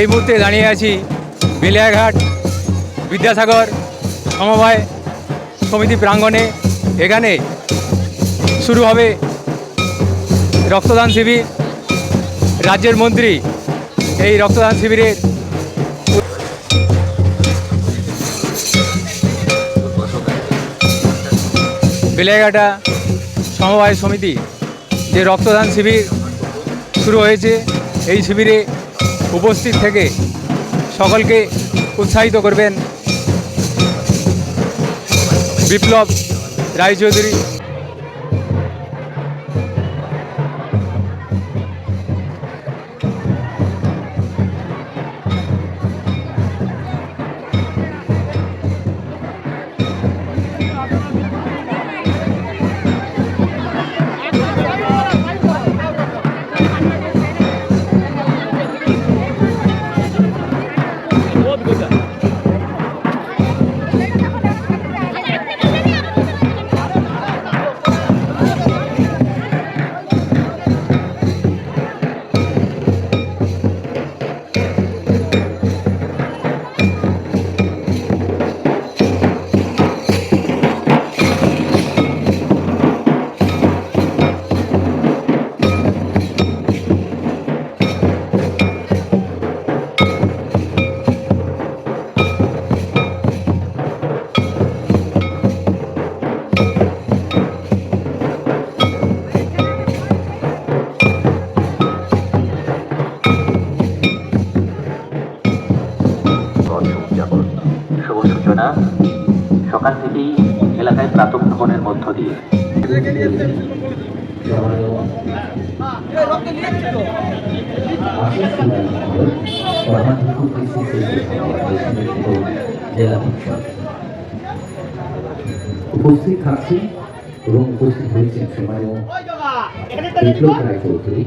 এই মুহূর্তে দাঁড়িয়ে আছি বেলিয়াঘাট বিদ্যাসাগর সমবায় সমিতি প্রাঙ্গণে। এখানে শুরু হবে রক্তদান শিবির। রাজ্যের মন্ত্রী এই রক্তদান শিবিরের বেলেঘাটা সমবায় সমিতি যে রক্তদান শিবির শুরু হয়েছে, এই শিবিরে উপস্থিত থেকে সকলকে উৎসাহিত করবেন বিপ্লব রায়চৌধুরী। সকাল থেকেই এলাকায় প্রাতঃ ভ্রমণের মধ্য দিয়ে। উপস্থিত থাকছি এবং উপস্থিত হয়েছেন সময় বিপ্লব রায় চৌধুরী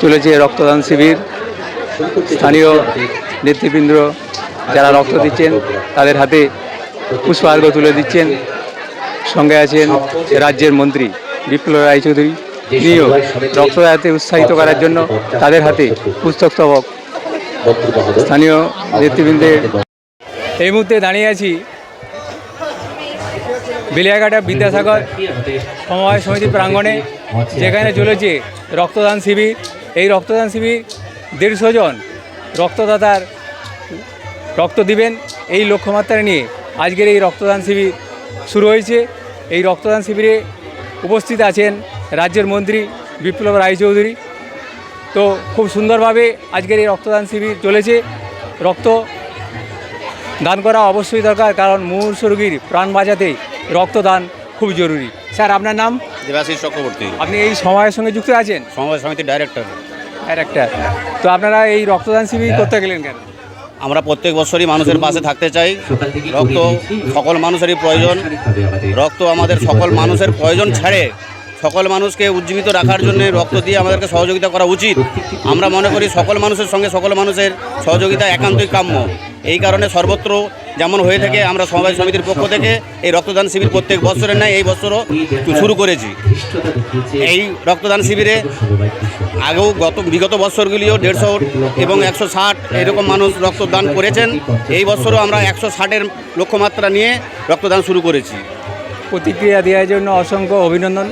চলেছে রক্তদান শিবির। স্থানীয় নেতৃবৃন্দ যারা রক্ত দিচ্ছেন, তাদের হাতে পুষ্পার্ঘ্য তুলে দিচ্ছেন। সঙ্গে আছেন রাজ্যের মন্ত্রী বিপ্লব রায়চৌধুরী। তিনিও রক্তদাতে উৎসাহিত করার জন্য তাদের হাতে পুস্তক স্তবক। স্থানীয় নেতৃবৃন্দের এই মুহূর্তে দাঁড়িয়ে আছি বেলিয়াঘাটা বিদ্যাসাগর সমবায় সমিতি প্রাঙ্গণে যেখানে চলেছে রক্তদান শিবির। এই রক্তদান শিবির দেড়শো জন রক্তদাতার রক্ত দিবেন। এই লক্ষ্যমাত্রা নিয়ে আজকের এই রক্তদান শিবির শুরু হয়েছে। এই রক্তদান শিবিরে উপস্থিত আছেন রাজ্যের মন্ত্রী বিপ্লব রায়চৌধুরী। তো খুব সুন্দরভাবে আজকের এই রক্তদান শিবির চলেছে। রক্ত দান করা অবশ্যই দরকার, কারণ মুমূর্ষ রোগীর প্রাণ বাঁচাতে রক্তদান খুব জরুরি। স্যার আপনার নাম? দেবাশিস চক্রবর্তী। আপনি এই সময়ের সঙ্গে যুক্ত আছেন? সমবায় সমিতির ডাইরেক্টর। ডাইরেক্টর তো আপনারা এই রক্তদান শিবির করতে গেলেন কেন? আমরা প্রত্যেক বছরই মানুষের পাশে থাকতে চাই। রক্ত সকল মানুষেরই প্রয়োজন। রক্ত আমাদের সকল মানুষের প্রয়োজন ছাড়ে। সকল মানুষকে উজ্জীবিত রাখার জন্য রক্ত দিয়ে আমাদেরকে সহযোগিতা করা উচিত। আমরা মনে করি সকল মানুষের সঙ্গে সকল মানুষের সহযোগিতা একান্তই কাম্য। এই কারণে সর্বত্র যেমন হয়ে থাকে, আমরা সমবায় সমিতির পক্ষ থেকে এই রক্তদান শিবির প্রত্যেক বছরের ন্যায় এই বছরও শুরু করেছি। এই রক্তদান শিবিরে আগেও গত বিগত বছরগুলিও দেড়শো এবং একশো ষাট এরকম মানুষ রক্তদান করেছেন। এই বছরও আমরা একশো ষাটের লক্ষ্যমাত্রা নিয়ে রক্তদান শুরু করেছি। প্রতিক্রিয়া দেওয়ার জন্য অসংখ্য অভিনন্দন।